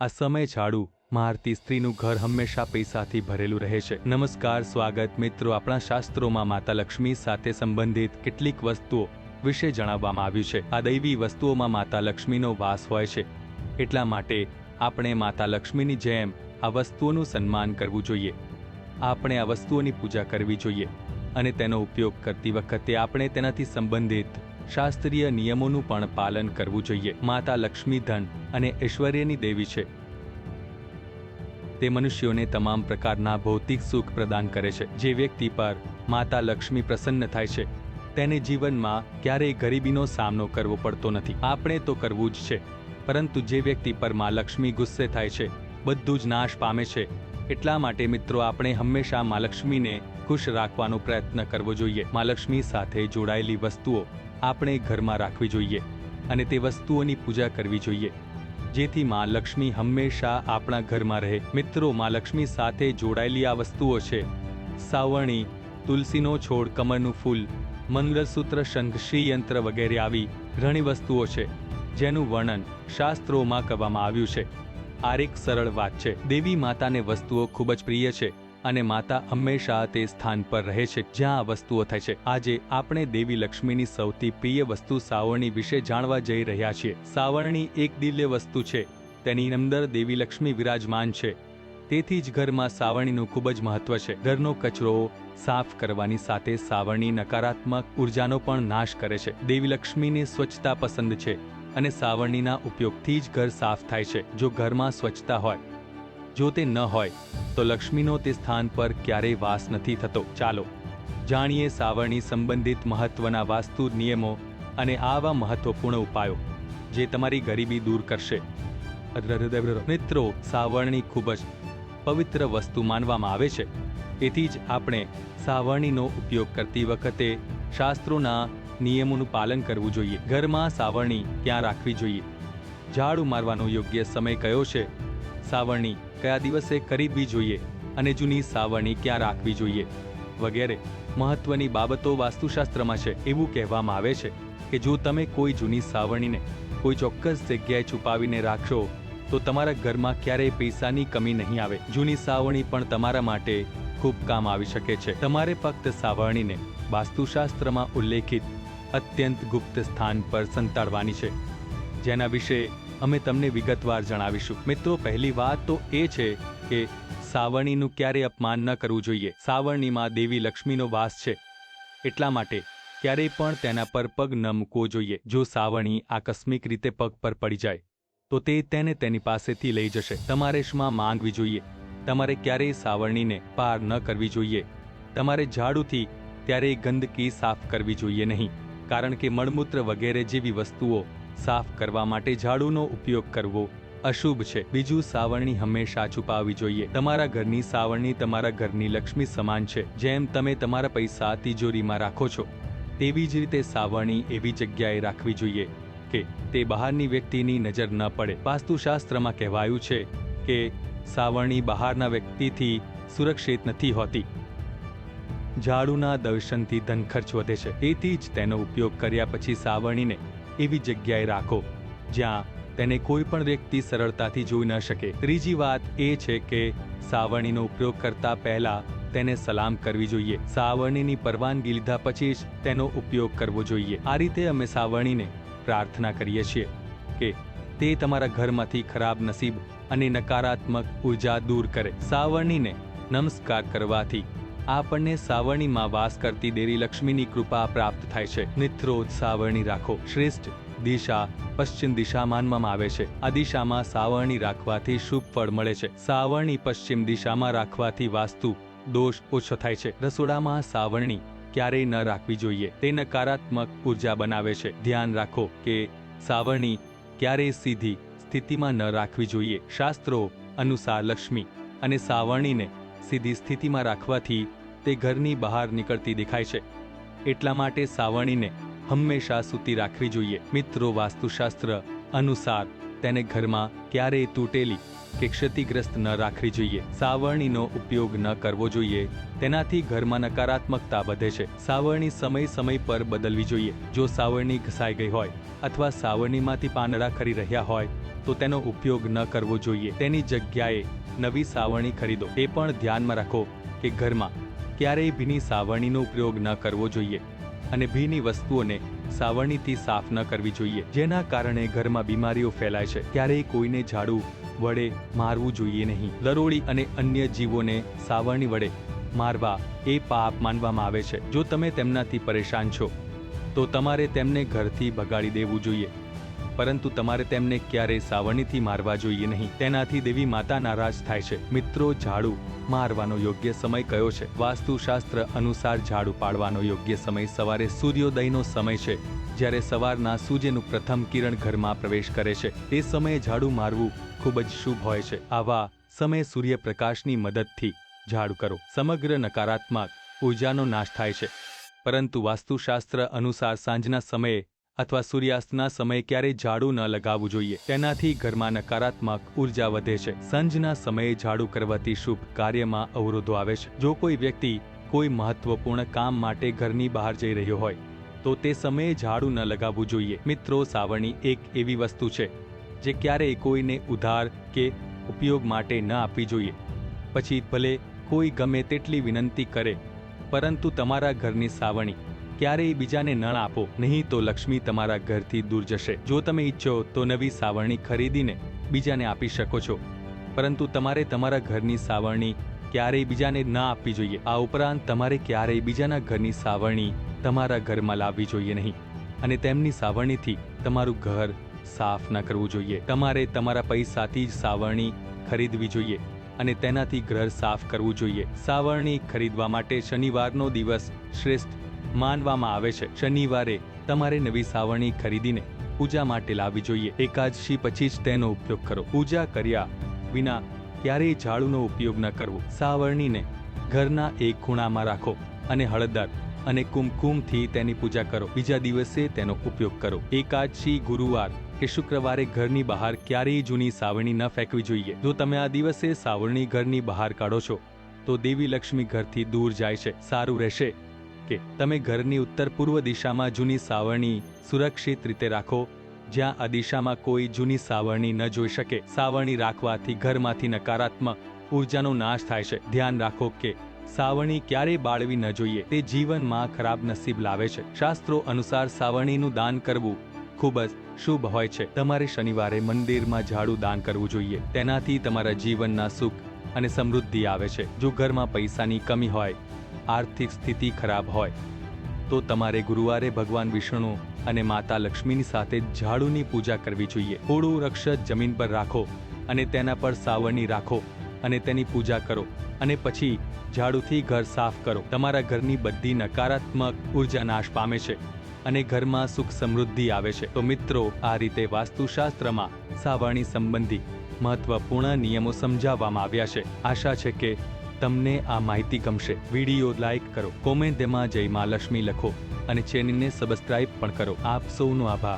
આ સમય ઝાડુ મારતી સ્ત્રીનું ઘર હંમેશા પૈસાથી ભરેલું રહે છે. નમસ્કાર, સ્વાગત મિત્રો. આપણા શાસ્ત્રોમાં માતા લક્ષ્મી સાથે સંબંધિત કેટલીક વસ્તુઓ વિશે જણાવવામાં આવ્યું છે. આ દૈવી વસ્તુઓમાં માતા લક્ષ્મીનો વાસ હોય છે. એટલા માટે આપણે માતા લક્ષ્મીની જેમ આ વસ્તુઓનું સન્માન કરવું જોઈએ. આપણે આ વસ્તુઓની પૂજા કરવી જોઈએ અને તેનો ઉપયોગ કરતી વખતે આપણે તેનાથી સંબંધિત શાસ્ત્રીય નિયમોનું પણ પાલન કરવું જોઈએ. માતા લક્ષ્મી ધન અને ઐશ્વર્યની દેવી છે. તે મનુષ્યોને તમામ પ્રકારના ભૌતિક સુખ પ્રદાન કરે છે. જે વ્યક્તિ પર માતા લક્ષ્મી પ્રસન્ન થાય છે, તેને જીવનમાં ક્યારેય ગરીબીનો સામનો કરવો પડતો નથી. આપણે તો કરવું જ છે, પરંતુ જે વ્યક્તિ પર મા લક્ષ્મી ગુસ્સે થાય છે, બધું જ નાશ પામે છે. એટલા માટે મિત્રો, આપણે હંમેશા મા લક્ષ્મીને ખુશ રાખવાનો પ્રયત્ન કરવો જોઈએ. મા લક્ષ્મી સાથે જોડાયેલી વસ્તુઓ આપણે ઘરમાં રાખવી જોઈએ અને તે વસ્તુઓની પૂજા કરવી જોઈએ. જેથી માં લક્ષ્મી હંમેશા આપણા ઘરમાં રહે. મિત્રો, માં લક્ષ્મી સાથે જોડાયેલી આ વસ્તુઓ છે. સાવરણી, તુલસીનો છોડ, કમળનું ફૂલ, મંગળસૂત્ર શંખ શ્રીયંત્ર વગેરે આવી ઘણી વસ્તુઓ છે, જેનું વર્ણન શાસ્ત્રોમાં કરવામાં આવ્યું છે. આ એક સરળ વાત છે. દેવી માતાને વસ્તુઓ ખૂબ જ પ્રિય છે. અને માતા હંમેશા તે સ્થાન પર રહે છે જ્યાં આ વસ્તુઓ થાય છે. આજે આપણે દેવી લક્ષ્મીની સૌથી પ્રિય વસ્તુ સાવરણી વિશે જાણવા જઈ રહ્યા છીએ. સાવરણી એક દિલ્ય વસ્તુ છે. તેની અંદર દેવી લક્ષ્મી વિરાજમાન છે. તેથી જ ઘરમાં સાવરણીનું ખૂબ જ મહત્વ છે. ઘરનો કચરો સાફ કરવાની સાથે સાવરણી નકારાત્મક ઉર્જાનો પણ નાશ કરે છે. દેવી લક્ષ્મીને સ્વચ્છતા પસંદ છે અને સાવરણીના ઉપયોગથી જ ઘર સાફ થાય છે. જો ઘરમાં સ્વચ્છતા હોય જો તે ન હોય, તો લક્ષ્મીનો તે સ્થાન પર ક્યારેય વાસ નથી થતો. ચાલો, જાણીએ સાવરણી સંબંધિત મહત્વના વાસ્તુ નિયમો અને આવા મહત્વપૂર્ણ ઉપાયો જે તમારી ગરીબી દૂર કરશે. મિત્રો, સાવરણી ખૂબ જ પવિત્ર વસ્તુ માનવામાં આવે છે. તેથી જ આપણે સાવરણીનો ઉપયોગ કરતી વખતે શાસ્ત્રોના નિયમોનું પાલન કરવું જોઈએ. ઘરમાં સાવરણી ક્યાં રાખવી જોઈએ? ઝાડુ મારવાનો યોગ્ય સમય કયો છે? સાવરણી કયા દિવસે ખરીદવી જોઈએ અને જૂની સાવરણી ક્યાં રાખવી જોઈએ? વગેરે. મહત્વની બાબતો વાસ્તુશાસ્ત્રમાં છે એવું કહેવામાં આવે છે કે જો તમે કોઈ જૂની સાવરણીને કોઈ ચોક્કસ જગ્યાએ છુપાવીને રાખશો, તો તમારા ઘરમાં ક્યારેય પૈસાની કમી નહીં આવે. જૂની સાવરણી પણ તમારા માટે ખૂબ કામ આવી શકે છે. તમારે ફક્ત સાવરણીને વાસ્તુશાસ્ત્રમાં ઉલ્લેખિત અત્યંત ગુપ્ત સ્થાન પર સંતાડવાની છે, જેના વિશે અમે તમને વિગતવાર જણાવીશું. મિત્રો, પહેલી વાત તો એ છે કે સાવરણીનું ક્યારે અપમાન ન કરવું જોઈએ. સાવરણીમાં દેવી લક્ષ્મીનો વાસ છે. એટલા માટે ક્યારેય પણ તેના પર પગ ન મૂકવો જોઈએ. જો સાવરણી આકસ્મિક રીતે પગ પર પડી જાય, તો તે તેને તેની પાસેથી લઈ જશે. તમારે શમાં માંગવી જોઈએ. તમારે ક્યારેય સાવરણીને પાર ન કરવી જોઈએ. તમારે ઝાડુથી ત્યારે ગંદકી સાફ કરવી જોઈએ નહીં. કારણ કે મળમૂત્ર વગેરે જેવી વસ્તુઓ સાફ કરવા માટે ઝાડુનો ઉપયોગ કરવો અશુભ છે. બીજું, સાવરણી હંમેશા છુપાવી જોઈએ. તમારા ઘરની સાવરણી તમારા ઘરની લક્ષ્મી સમાન છે. જેમ તમે તમારા પૈસા તિજોરીમાં રાખો છો, તેવી જ રીતે સાવરણી એવી જગ્યાએ રાખવી જોઈએ કે તે બહારની વ્યક્તિની નજર ન પડે. વાસ્તુશાસ્ત્રમાં કહેવાયું છે કે સાવરણી બહારના વ્યક્તિથી સુરક્ષિત નથી હોતી. ઝાડુના દર્શનથી ધન ખર્ચ વધે છે. તેથી જ તેનો ઉપયોગ કર્યા પછી સાવરણીને એવી જગ્યાએ રાખો, જ્યાં તેને કોઈ પણ વ્યક્તિ સરળતાથી જોઈ ન શકે. ત્રીજી વાત એ છે કે સાવરણીનો ઉપયોગ કરતા પહેલા તેને સલામ કરવી જોઈએ. સાવરણીની પરવાનગી લીધા પછી જ તેનો ઉપયોગ કરવો જોઈએ. આ રીતે અમે સાવરણીને પ્રાર્થના કરીએ છીએ કે તે તમારા ઘરમાંથી ખરાબ નસીબ અને નકારાત્મક ઊર્જા દૂર કરે. સાવરણીને નમસ્કાર કરવાથી આપણને સાવરણીમાં વાસ કરતી દેરી લક્ષ્મીની કૃપા પ્રાપ્ત થાય છે. નિત્રોજ સાવરણી રાખો. શ્રેષ્ઠ દિશા પશ્ચિમ દિશા માનવામાં આવે છે. આ દિશામાં સાવરણી રાખવાથી શુભ ફળ મળે છે. સાવરણી પશ્ચિમ દિશામાં રાખવાથી વાસ્તુ દોષ ઓછો થાય છે. રસોડામાં સાવરણી ક્યારેય ન રાખવી જોઈએ. તે નકારાત્મક ઊર્જા બનાવે છે. ધ્યાન રાખો કે સાવરણી ક્યારેય સીધી સ્થિતિમાં ન રાખવી જોઈએ. શાસ્ત્રો અનુસાર લક્ષ્મી અને સાવરણીને સીધી સ્થિતિમાં રાખવાથી તે ઘરની બહાર નીકળતી દેખાય છે. એટલા માટે સાવરણીને હંમેશા સૂતી રાખવી જોઈએ. મિત્રો, વાસ્તુશાસ્ત્ર અનુસાર તેને ઘરમાં ક્યારેય તૂટેલી કે ક્ષતિગ્રસ્ત ન રાખવી જોઈએ. સાવરણીનો ઉપયોગ ન કરવો જોઈએ, તેનાથી ઘરમાં નકારાત્મકતા વધે છે. સાવરણી સમય સમય પર બદલવી જોઈએ. જો સાવરણી ઘસાઈ ગઈ હોય અથવા સાવરણીમાંથી પાંદડા ખરી રહ્યા હોય, તો તેનો ઉપયોગ ન કરવો જોઈએ. તેની જગ્યાએ નવી સાવરણી ખરીદો. એ પણ ધ્યાનમાં રાખો કે ઘરમાં ક્યારેય ભીની સાવરણીનો ઉપયોગ ન કરવો જોઈએ અને ભીની વસ્તુઓને સાવરણીથી સાફ ન કરવી જોઈએ. જેના કારણે ઘરમાં બીમારીઓ ફેલાય છે. ક્યારેય કોઈને ઝાડુ વડે મારવું જોઈએ નહીં. દરોડી અને અન્ય જીવોને સાવરણી વડે મારવા એ પાપ માનવામાં આવે છે. જો તમે તેમનાથી પરેશાન છો, તો તમારે તેમને ઘરથી ભગાડી દેવું જોઈએ. પરંતુ તમારે તેમને ક્યારેય સાવરણીથી મારવા જોઈએ નહીં. તેનાથી દેવી માતા નારાજ થાય છે. મિત્રો, ઝાડુ મારવાનો યોગ્ય સમય કયો છે? વાસ્તુશાસ્ત્ર અનુસાર ઝાડુ પાડવાનો યોગ્ય સમય સવારે સૂર્યોદયનો સમય છે, જ્યારે સવારના સૂર્યનું પ્રથમ કિરણ ઘરમાં પ્રવેશ કરે છે. તે સમયે ઝાડુ મારવું ખૂબ જ શુભ હોય છે. આવા સમયે સૂર્યપ્રકાશની મદદથી ઝાડુ કરો. સમગ્ર નકારાત્મક ઉર્જાનો નાશ થાય છે. પરંતુ વાસ્તુશાસ્ત્ર અનુસાર સાંજના સમયે અથવા સૂર્યાસ્તના સમયે ક્યારેય ઝાડુ ન લગાવવું જોઈએ. તેનાથી ઘરમાં નકારાત્મક ઊર્જા વધે છે. સાંજના સમયે ઝાડુ કરવાથી શુભ કાર્યમાં અવરોધો આવે છે. જો કોઈ વ્યક્તિ કોઈ મહત્વપૂર્ણ કામ માટે ઘરની બહાર જઈ રહ્યો હોય, તો તે સમયે ઝાડુ ન લગાવવું જોઈએ. મિત્રો, સાવરણી એક એવી વસ્તુ છે જે ક્યારેય કોઈને ઉધાર કે ઉપયોગ માટે ન આપવી જોઈએ. પછી ભલે કોઈ ગમે તેટલી વિનંતી કરે, પરંતુ તમારા ઘરની સાવરણી ક્યારેય બીજાને ન આપો, નહીં તો લક્ષ્મી તમારા ઘરથી દૂર જશે. જો તમે ઈચ્છો તો નવી સાવરણી ખરીદીને બીજાને આપી શકો છો. પરંતુ તમારે તમારા ઘરની સાવરણી ક્યારેય બીજાને ન આપવી જોઈએ. આ ઉપરાંત તમારે ક્યારેય બીજાના ઘરની સાવરણી તમારા ઘરમાં લાવવી જોઈએ નહીં. અને તેમની સાવરણીથી તમારું ઘર સાફ ન કરવું જોઈએ. તમારે તમારા પૈસાથી જ સાવરણી ખરીદવી જોઈએ અને તેનાથી ઘર સાફ કરવું જોઈએ. સાવરણી ખરીદવા માટે શનિવારનો દિવસ શ્રેષ્ઠ માનવામાં આવે છે. શનિવારે તમારે નવી સાવરણી ખરીદીને પૂજા માટે લાવવી જોઈએ. એકાદશી પછી જ તેનો ઉપયોગ કરો. પૂજા કર્યા વિના ક્યારેય ઝાડુનો ઉપયોગ ન કરવો. સાવરણીને ઘરના એક ખૂણામાં રાખો અને હળદર અને કુમકુમથી તેની પૂજા કરો. બીજા દિવસે તેનો ઉપયોગ કરો. એકાદશી, ગુરુવાર કે શુક્રવારે ઘરની બહાર ક્યારેય જૂની સાવરણી ન ફેંકવી જોઈએ. જો તમે આ દિવસે સાવરણી ઘરની બહાર કાઢો છો, તો દેવી લક્ષ્મી ઘરથી દૂર જાય છે. સારું રહેશે. કે તમે ઘરની ઉત્તર પૂર્વ દિશામાં જૂની સાવરણી સુરક્ષિત રીતે રાખો, જ્યાં આ દિશામાં કોઈ જૂની સાવરણી ન જોઈ શકે. સાવરણી રાખવાથી ઘરમાંથી નકારાત્મક ઉર્જાનો નાશ થાય છે. ધ્યાન રાખો કે સાવરણી ક્યારેય બાળવી ન જોઈએ. તે જીવનમાં ખરાબ નસીબ લાવે છે. શાસ્ત્રો અનુસાર સાવરણીનું દાન કરવું ખૂબ જ શુભ હોય છે. તમારે શનિવારે મંદિરમાં ઝાડુ દાન કરવું જોઈએ. તેનાથી તમારા જીવનના સુખ અને સમૃદ્ધિ આવે છે. જો ઘરમાં પૈસાની કમી હોય આર્થિક સ્થિતિ ખરાબ હોય, તો તમારે ગુરુવારે ભગવાન વિષ્ણુ અને માતા લક્ષ્મીની સાથે ઝાડુની પૂજા કરવી જોઈએ. થોડું રક્ષત જમીન પર રાખો અને તેના પર સાવરણી રાખો અને તેની પૂજા કરો અને પછી ઝાડુથી ઘર સાફ કરો. તમારા ઘરની બધી નકારાત્મક ઊર્જા નાશ પામે છે અને ઘરમાં સુખ સમૃદ્ધિ આવે છે. તો મિત્રો, આ રીતે વાસ્તુશાસ્ત્રમાં સાવરણી સંબંધી મહત્વપૂર્ણ નિયમો સમજાવવામાં આવ્યા છે. આશા છે કે તમને આ માહિતી ગમશે. વીડિયો લાઇક કરો. કોમેન્ટમાં જય મા લક્ષ્મી લખો અને ચેનલને સબસ્ક્રાઇબ પણ કરો. આપ સૌનો આભાર.